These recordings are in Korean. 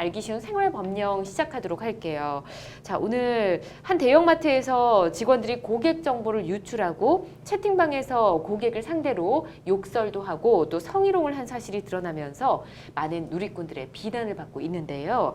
알기 쉬운 생활 법령 시작하도록 할게요. 자, 오늘 한 대형마트에서 직원들이 고객 정보를 유출하고 채팅방에서 고객을 상대로 욕설도 하고 또 성희롱을 한 사실이 드러나면서 많은 누리꾼들의 비난을 받고 있는데요.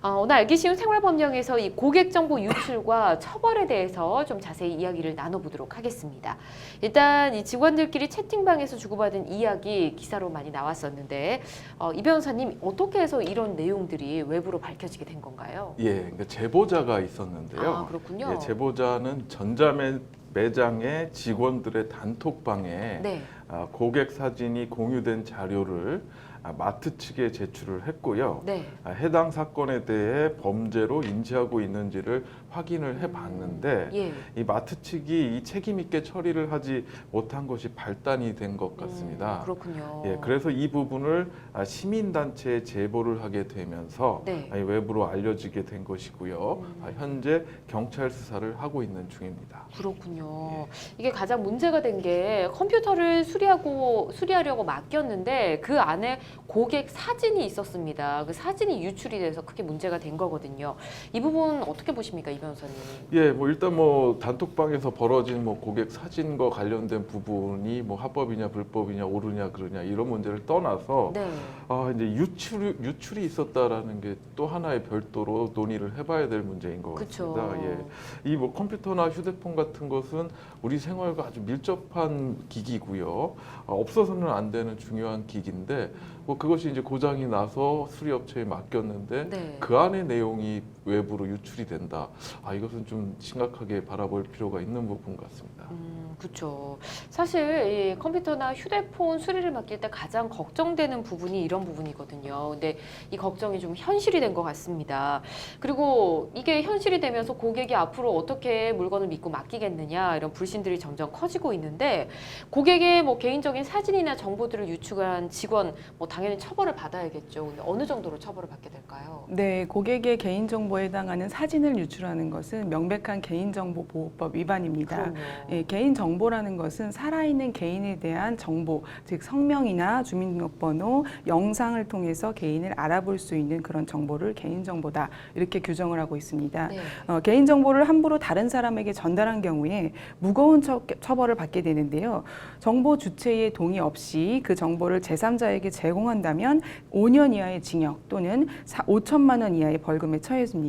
어, 오늘 알기 쉬운 생활 법령에서 이 고객 정보 유출과 처벌에 대해서 좀 자세히 이야기를 나눠보도록 하겠습니다. 일단 이 직원들끼리 채팅방에서 주고받은 이야기 기사로 많이 나왔었는데 어, 이 변호사님 어떻게 해서 이런 내용들이 외부로 밝혀지게 된 건가요? 예, 그러니까 제보자가 있었는데요. 아 그렇군요. 예, 제보자는 전자매 매장의 직원들의 단톡방에 네. 아, 고객 사진이 공유된 자료를 아, 마트 측에 제출을 했고요. 네. 아, 해당 사건에 대해 범죄로 인지하고 있는지를 확인을 해봤는데 예. 이 마트 측이 이 책임 있게 처리를 하지 못한 것이 발단이 된 것 같습니다. 음, 그렇군요. 예, 그래서 이 부분을 아, 시민단체에 제보를 하게 되면서 네. 아, 외부로 알려지게 된 것이고요. 음. 아, 현재 경찰 수사를 하고 있는 중입니다. 그렇군요. 이게 가장 문제가 된 게 컴퓨터를 수리하고 수리하려고 맡겼는데 그 안에 고객 사진이 있었습니다. 그 사진이 유출이 돼서 크게 문제가 된 거거든요. 이 부분 어떻게 보십니까, 이 변호사님? 예, 뭐 일단 뭐 단톡방에서 벌어진 뭐 고객 사진과 관련된 부분이 뭐 합법이냐 불법이냐 옳으냐 그러냐 이런 문제를 떠나서 네. 아 이제 유출 유출이 있었다라는 게 또 하나의 별도로 논의를 해봐야 될 문제인 것. 같습니다. 예. 이 뭐 컴퓨터나 휴대폰 같은 것은 우리 생활과 아주 밀접한 기기고요. 아, 없어서는 안 되는 중요한 기기인데 뭐 그것이 이제 고장이 나서 수리업체에 맡겼는데 네. 그 안의 내용이 외부로 유출이 된다. 아 이것은 좀 심각하게 바라볼 필요가 있는 부분 같습니다. 음, 그렇죠. 사실 이 컴퓨터나 휴대폰 수리를 맡길 때 가장 걱정되는 부분이 이런 부분이거든요. 근데 이 걱정이 좀 현실이 된 것 같습니다. 그리고 이게 현실이 되면서 고객이 앞으로 어떻게 물건을 믿고 맡기겠느냐 이런 불신들이 점점 커지고 있는데 고객의 뭐 개인적인 사진이나 정보들을 유출한 직원 뭐 당연히 처벌을 받아야겠죠. 근데 어느 정도로 처벌을 받게 될까요? 네, 고객의 개인정보 에 해당하는 사진을 유출하는 것은 명백한 개인정보 보호법 위반입니다. 그럼요. 예, 개인정보라는 것은 살아있는 개인에 대한 정보, 즉 성명이나 주민등록번호, 영상을 통해서 개인을 알아볼 수 있는 그런 정보를 개인정보다 이렇게 규정을 하고 있습니다. 네. 어, 개인정보를 함부로 다른 사람에게 전달한 경우에 무거운 처, 처벌을 받게 되는데요. 정보 주체의 동의 없이 그 정보를 제3자에게 제공한다면 5년 이하의 징역 또는 5천만 원 이하의 벌금에 처해집니다.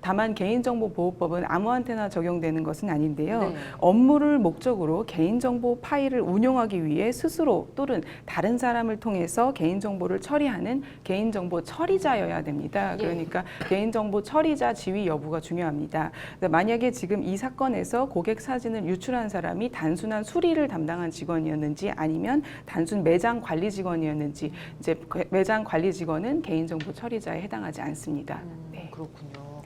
다만 개인정보보호법은 아무한테나 적용되는 것은 아닌데요. 네. 업무를 목적으로 개인정보 파일을 운용하기 위해 스스로 또는 다른 사람을 통해서 개인정보를 처리하는 개인정보 처리자여야 됩니다. 예. 그러니까 개인정보 처리자 지위 여부가 중요합니다. 근데 만약에 지금 이 사건에서 고객 사진을 유출한 사람이 단순한 수리를 담당한 직원이었는지 아니면 단순 매장 관리 직원이었는지 이제 그 매장 관리 직원은 개인정보 처리자에 해당하지 않습니다. 음, 네. 그렇군요.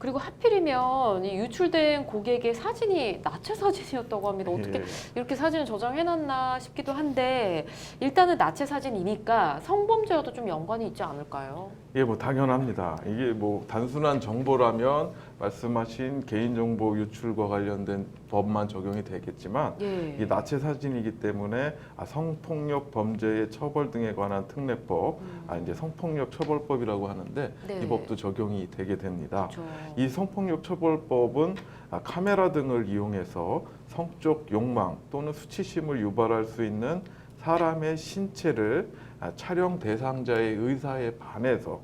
그리고 하필이면 이 유출된 고객의 사진이 나체 사진이었다고 합니다. 어떻게 예. 이렇게 사진을 저장해놨나 싶기도 한데 일단은 나체 사진이니까 성범죄와도 좀 연관이 있지 않을까요? 예, 뭐 당연합니다. 이게 뭐 단순한 정보라면 말씀하신 개인정보 유출과 관련된 법만 적용이 되겠지만 예. 이게 나체 사진이기 때문에 아, 성폭력 범죄의 처벌 등에 관한 특례법, 음, 아 이제 성폭력 처벌법이라고 하는데 네. 이 법도 적용이 되게 됩니다. 그렇죠. 이 성폭력 처벌법은 아, 카메라 등을 이용해서 성적 욕망 또는 수치심을 유발할 수 있는 사람의 신체를 아, 촬영 대상자의 의사에 반해서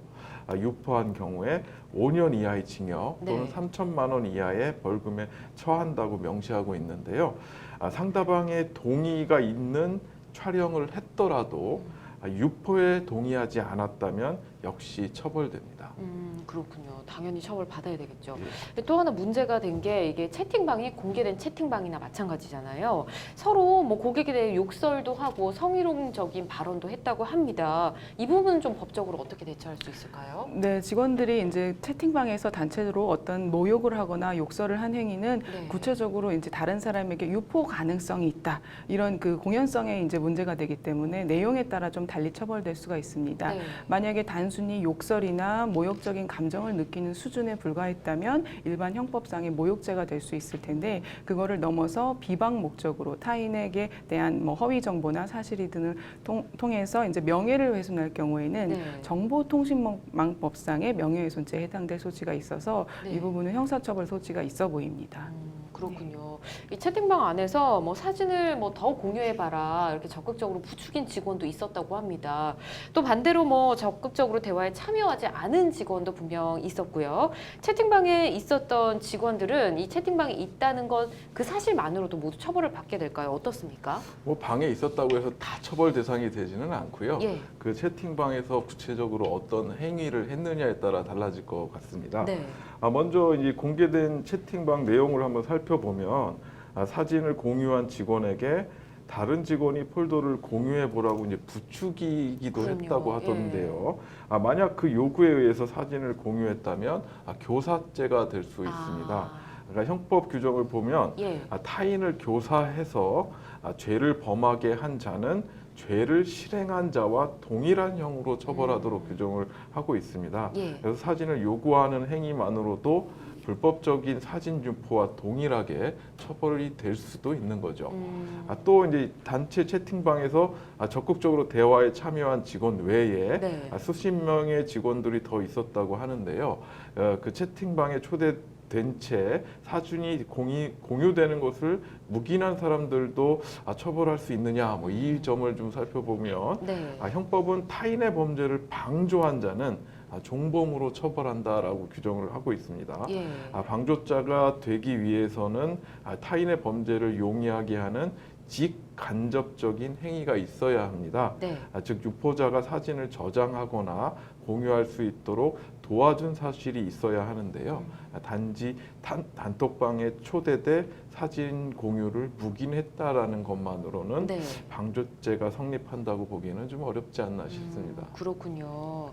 아, 유포한 경우에 5년 이하의 징역 또는 네. 3천만 원 이하의 벌금에 처한다고 명시하고 있는데요. 아, 상대방의 동의가 있는 촬영을 했더라도 아, 유포에 동의하지 않았다면 역시 처벌됩니다. 음, 그렇군요. 당연히 처벌 받아야 되겠죠. 예. 또 하나 문제가 된 게 이게 채팅방이 공개된 채팅방이나 마찬가지잖아요. 서로 뭐 고객에 대해 욕설도 하고 성희롱적인 발언도 했다고 합니다. 이 부분은 좀 법적으로 어떻게 대처할 수 있을까요? 네, 직원들이 이제 채팅방에서 단체로 어떤 모욕을 하거나 욕설을 한 행위는 네. 구체적으로 이제 다른 사람에게 유포 가능성이 있다 이런 그 공연성에 이제 문제가 되기 때문에 내용에 따라 좀 달리 처벌될 수가 있습니다. 네. 만약에 단순히 욕설이나 모욕적인 감정을 느끼는 수준에 불과했다면 일반 형법상의 모욕죄가 될 수 있을 텐데 그거를 넘어서 비방 목적으로 타인에게 대한 뭐 허위 정보나 사실이 등을 통, 통해서 이제 명예를 훼손할 경우에는 네. 정보통신망법상의 명예훼손죄에 해당될 소지가 있어서 네. 이 부분은 형사처벌 소지가 있어 보입니다. 음, 그렇군요. 이 채팅방 안에서 뭐 사진을 뭐 더 공유해봐라 이렇게 적극적으로 부추긴 직원도 있었다고 합니다. 또 반대로 뭐 적극적으로 대화에 참여하지 않은 직원도 분명 있었고요. 채팅방에 있었던 직원들은 이 채팅방에 있다는 것그 사실만으로도 모두 처벌을 받게 될까요? 어떻습니까? 뭐 방에 있었다고 해서 다 처벌 대상이 되지는 않고요. 예. 그 채팅방에서 구체적으로 어떤 행위를 했느냐에 따라 달라질 것 같습니다. 네. 아, 먼저 이 공개된 채팅방 내용을 한번 살펴 보면 아, 사진을 공유한 직원에게 다른 직원이 폴더를 공유해 보라고 이제 부추기기도 그럼요. 했다고 하던데요. 아, 만약 그 요구에 의해서 사진을 공유했다면 아, 교사죄가 될 수 있습니다. 아, 그러니까 형법 규정을 보면 예. 아, 타인을 교사해서 아, 죄를 범하게 한 자는 죄를 실행한 자와 동일한 형으로 처벌하도록 음. 규정을 하고 있습니다. 예. 그래서 사진을 요구하는 행위만으로도 불법적인 사진 유포와 동일하게 처벌이 될 수도 있는 거죠. 음, 아, 또 이제 단체 채팅방에서 아, 적극적으로 대화에 참여한 직원 외에 네. 아, 수십 명의 직원들이 더 있었다고 하는데요. 어, 그 채팅방에 초대 된 채 사진이 공유, 공유되는 것을 묵인한 사람들도 아, 처벌할 수 있느냐, 뭐 이 점을 좀 살펴보면 네. 아, 형법은 타인의 범죄를 방조한 자는 아, 종범으로 처벌한다라고 규정을 하고 있습니다. 예. 아, 방조자가 되기 위해서는 아, 타인의 범죄를 용이하게 하는 직간접적인 행위가 있어야 합니다. 네. 아, 즉 유포자가 사진을 저장하거나 공유할 수 있도록 도와준 사실이 있어야 하는데요. 아, 단지 단, 단톡방에 초대돼 사진 공유를 묵인했다라는 것만으로는 네. 방조죄가 성립한다고 보기에는 좀 어렵지 않나 싶습니다. 음, 그렇군요.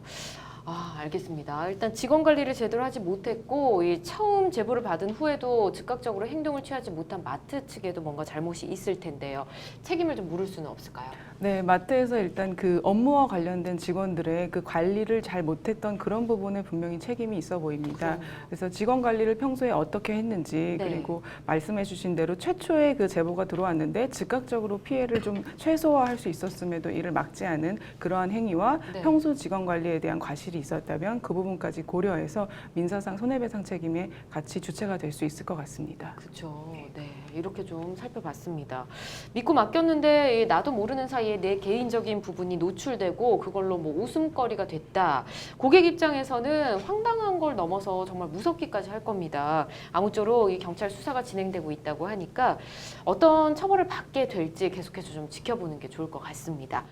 아, 알겠습니다. 일단 직원 관리를 제대로 하지 못했고 이 처음 제보를 받은 후에도 즉각적으로 행동을 취하지 못한 마트 측에도 뭔가 잘못이 있을 텐데요. 책임을 좀 물을 수는 없을까요? 네, 마트에서 일단 그 업무와 관련된 직원들의 그 관리를 잘 못했던 그런 부분에 분명히 책임이 있어 보입니다. 그럼요. 그래서 직원 관리를 평소에 어떻게 했는지 네. 그리고 말씀해주신 대로 최초에 그 제보가 들어왔는데 즉각적으로 피해를 좀 최소화할 수 있었음에도 이를 막지 않은 그러한 행위와 네. 평소 직원 관리에 대한 과실이 있었다면 그 부분까지 고려해서 민사상 손해배상 책임에 같이 주체가 될 수 있을 것 같습니다. 그렇죠. 네, 이렇게 좀 살펴봤습니다. 믿고 맡겼는데 이 나도 모르는 사이에 내 개인적인 부분이 노출되고 그걸로 뭐 웃음거리가 됐다. 고객 입장에서는 황당한 걸 넘어서 정말 무섭기까지 할 겁니다. 아무쪼록 이 경찰 수사가 진행되고 있다고 하니까 어떤 처벌을 받게 될지 계속해서 좀 지켜보는 게 좋을 것 같습니다.